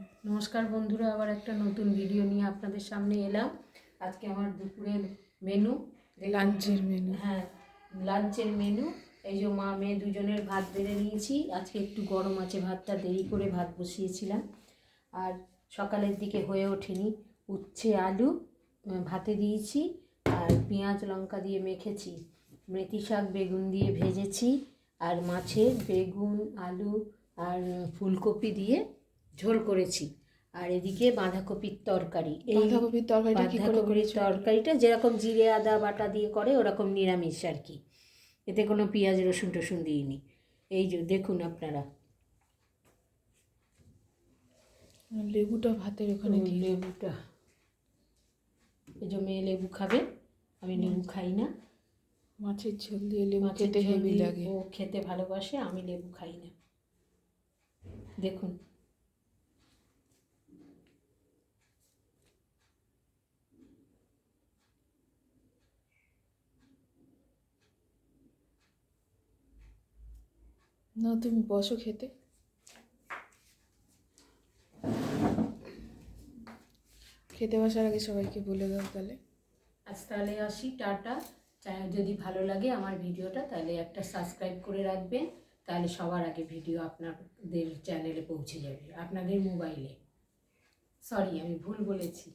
নমস্কার বন্ধুরা আবার একটা নতুন ভিডিও নিয়ে আপনাদের সামনে এলাম। আজকে আমার দুপুরের মেনু লাঞ্চের মেনু হ্যাঁ লাঞ্চের মেনু এই যে মা মেয়ে দুজনের ভাত বেড়ে নিয়েছি। আজকে একটু গরম আছে ভাতটা দেরি করে ভাত বসিয়েছিলাম। আর সকালের দিকে হয়ে ওঠেনি উচ্ছে আলু ভাতে দিয়েছি। আর পেঁয়াজ লঙ্কা দিয়ে মেখেছি। মেথি শাক বেগুন দিয়ে ভেজেছি। আর মাছের বেগুন আলু আর ফুলকপি দিয়ে ঝোল করেছি। আর এদিকে বাঁধাকপির তরকারি। এই বাঁধাকপির তরকারিটা কি করে তরকারিটা যেরকম জিরে আদা বাটা দিয়ে করে ওরকম নিরামিষ আর কি। এতে কোনো পেঁয়াজ রসুন টসুন দিইনি। এই যে দেখুন আপনারা। লেবুটা ভাতের ওখানে লেবুটা। এই যে মেয়ে লেবু খাবে আমি লেবু খাই না। মাছের ঝোল দিয়ে লেবু খেতে হেভি লাগে। ও খেতে ভালোবাসে আমি লেবু খাই না। দেখুন। না, তুমি বসো খেতে। খেতে বসার আগে সবাইকে বলে দাও তাহলে। আজ তাহলে আসি, টাটা। চা- যদি ভালো লাগে আমার ভিডিওটা, তাহলে একটা সাবস্ক্রাইব করে রাখবেন। তাহলে সবার আগে ভিডিও আপনাদের চ্যানেলে পৌঁছে যাবে, আপনাদের মোবাইলে সরি আমি ভুল বলেছি।